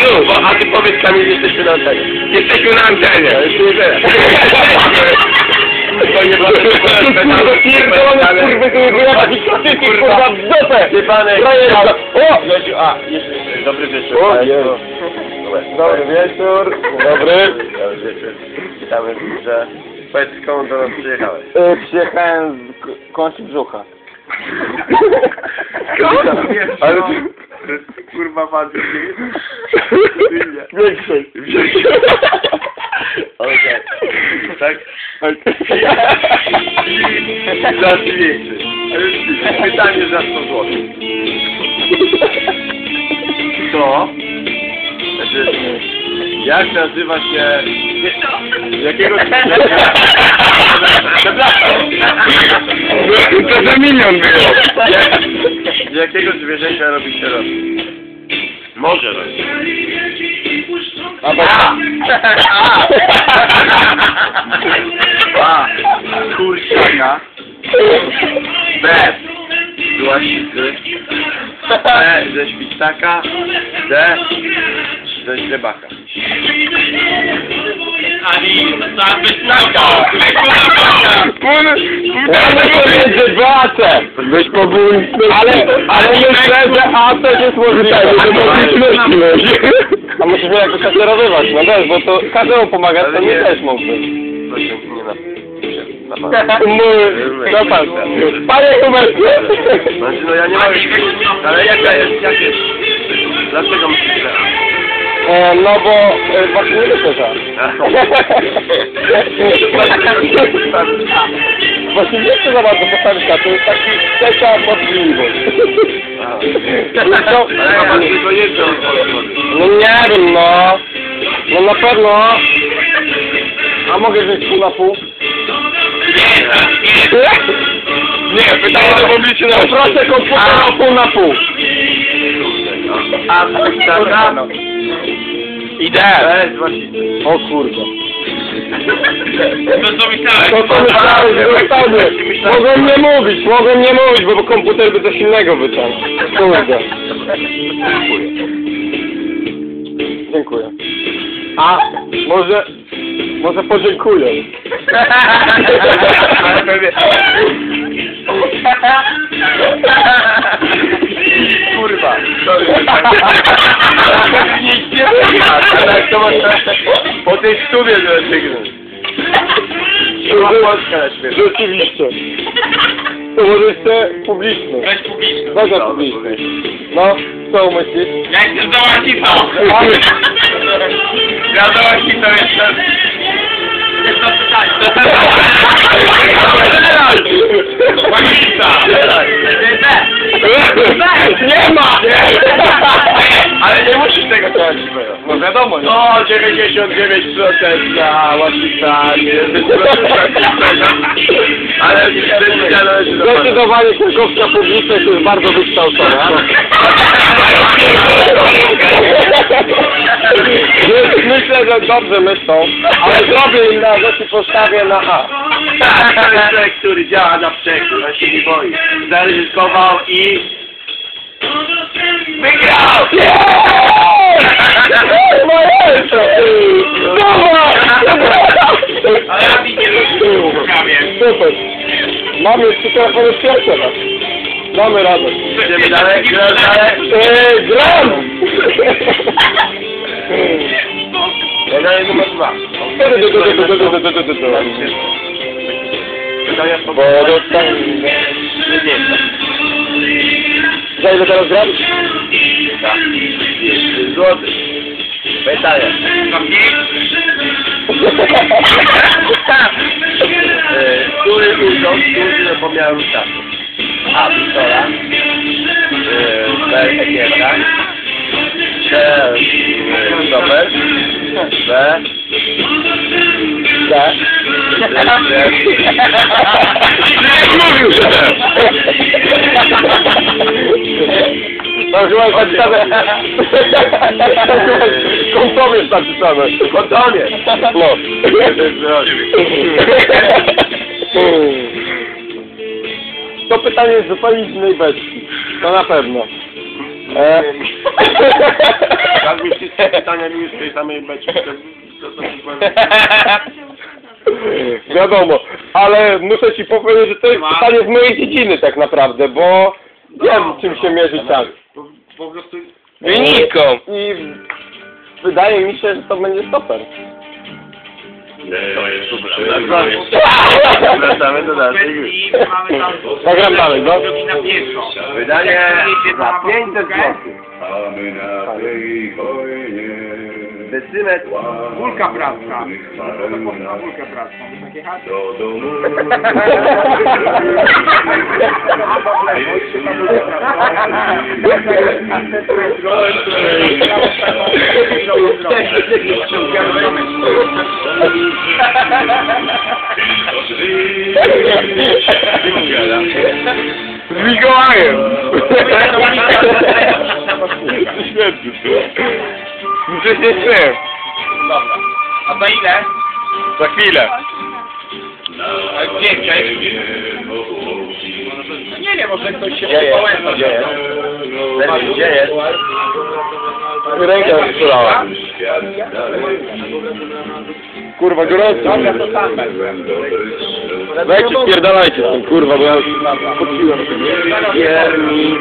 Już, bo, a ty powiedz Kamil, jesteśmy na antenie. Jesteśmy na antenie. To jest nie To nie było Pierdolone kurwy, tu wyjechać i klasyki, kurwa, w dupę! Frajerka. O! Grzesiu, a, jeszcze, dobry wieczór. O. Jezu. Dobry wieczór. Dobry. Dobry wieczór. Witamy w biurze. Powiedz, skąd do nas przyjechałeś? E, Przyjechałem z k- kąci brzucha. Ale ty... Kurwa, pan Większej. Okej. Tak? Zaraz większy. Pytanie za 100 zł. Co? Znaczy, jak nazywa się... Jakiego... Przepraszam. To za milion było. Z jakiego zwierzęcia robi się roz? Może robić. A, bo... A. Kurczaka. B. Z łasicy. C. Ze świstaka. D. Ze źrebaka. Beatę. Pobój. Ale, ale myślę, że A też jest możliwe, że mogliśmy. A musisz mnie jakoś nazywać, no wiesz, bo to każdemu pomaga, to nie. też mógłbyś. Proszę, nie na... Mój. Panie Hubercie. Znaczy, no ja nie mogę... Ale jaka jest, jak jest? Dlaczego myślisz, że... E, no bo e, właśnie nie że. Właśnie nie chcę za bardzo postawić na to, jest taki trzecia możliwość. Ale ma pan tylko jedną odpowiedź. No nie wiem, no. No na pewno. A mogę wziąć pół na pół? Nie, pytanie do publiczności. Proszę komputera o pół na pół. A taka? Idę. Bez właściciel. O kurde. No co myślałeś? To co myślałeś, że zostanie? Mogą nie mówić, mogą nie mówić, bo komputer by coś innego wyciął. Kurde. Dziękuję. A, może, może podziękuję. po tej stówie rozstrzygnąć. Siła Polska na świecie. Rzeczywiście. To może jeszcze publiczny. Weź publiczny. Zaga publiczny. No, co myślisz? Ja jestem za łasicą. Ja za łasicą jestem. Jest to pytanie. Łasica. Nie ma! Ale nie musisz tego teraz dziwnego. No wiadomo, nie? No, 99% na łasica, nie Ale zdecydowanie się dopada. Zdecydowanie krakowska publiczność jest bardzo wykształcona. Więc myślę, że dobrze myślą, ale zrobię im na rzecz i postawię na A. To jest człowiek, który działa na przekór, on się nie boi. Zaryzykował i... Wygrał! Moje Ale ja mi nie lubię. Prawie. Super. Mamy jeszcze telefony raz. Mamy radę. Idziemy dalej, gramy dalej. Eee, gram! Ja dalej numer dwa. Bo powodu... dostaję... Nie, Za ile teraz gram? tak. Złoty. Pytanie. E, Który urząd służy do pomiaru czasu? A. Pistola. E, B. Ekieta. C. e, Stoper. B. Tak. Mówił, Jest napisane... Kątowie napisane. Kontomie. No. To pytanie jest zupełnie z innej beczki. To na pewno. E... Tak mi się... pytania mi w tej samej beczce. To, to, to, Wiadomo, ale muszę ci powiedzieć, że to jest pytanie z mojej dziedziny tak naprawdę, bo wiem czym się mierzy czas. Po, prostu... Wynikom! I wydaje mi się, że to będzie stoper. To jest super. Wracamy do dalszej gry. I mamy tam... Zagram dalej, no. Wydanie za 500 zł. Mamy na tej wojnie. Decymetr. Kulka praska. Takie hasło. Do domu. Mikołajem! Świetny to. Muszę się śmiać. Dobra. A za ile? Za chwilę. Gdzie chciałeś? No nie wiem, może ktoś się Gdzie jest? połęsa. Gdzie jest? Lepiej, Gdzie jest? Rękę. Kurwa, gorąco. Dobra, to sam spierdalajcie z tym, kurwa, bo ja podpiłem. Wierni.